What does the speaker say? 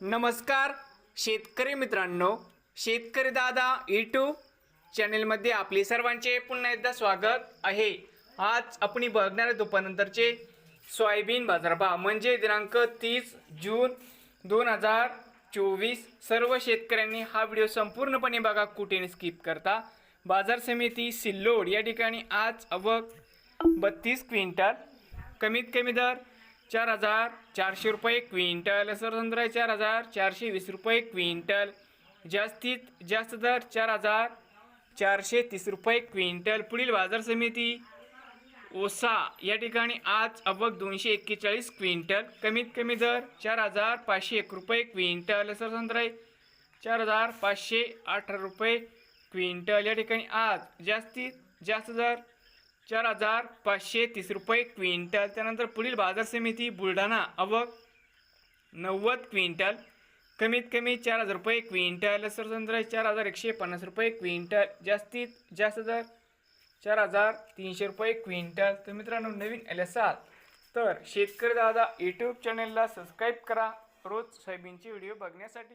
नमस्कार शेतकरी मित्रांनो शेतकरी दादा यूट्यूब चॅनेलमध्ये आपले सर्वांचे पुन्हा एकदा स्वागत आहे. आज आपण बघणार दुपारनंतरचे सोयाबीन बाजारभाव म्हणजे दिनांक तीस जून दोन हजार चोवीस. सर्व शेतकऱ्यांनी हा व्हिडिओ संपूर्णपणे बघा कुठेने स्किप करता. बाजार समिती सिल्लोड या ठिकाणी आज अवक बत्तीस क्विंटल कमीत कमी दर चार हजार चारशे रुपये क्विंटल. सरसंद्र चार हजार चारशे वीस रुपये क्विंटल. जास्तीत जास्त दर चार हजार चारशे तीस रुपये क्विंटल. पुढील बाजार समिती ओसा. या ठिकाणी आज अवक दोनशे एक्केचाळीस क्विंटल. कमीत कमी दर चार हजार पाचशे एक रुपये क्विंटल. सरसंद्राय चार हजार पाचशे अठरा रुपये क्विंटल. या ठिकाणी आज जास्तीत जास्त दर चार हजार पाचशे तीस रुपये क्विंटल. त्यानंतर पुढील बाजार समिती बुलढाणा अवक नव्वद क्विंटल. कमीत कमी चार हजार रुपये क्विंटल. सरसंद्र चार हजार एकशे पन्नास रुपये क्विंटल. जास्तीत जास्त दर चार हजार तीनशे रुपये क्विंटल. तर मित्रांनो नवीन आले असाल तर शेतकरी दादा यूट्यूब चॅनलला सबस्क्राईब करा. रोज सोयाबीनचे व्हिडिओ बघण्यासाठी.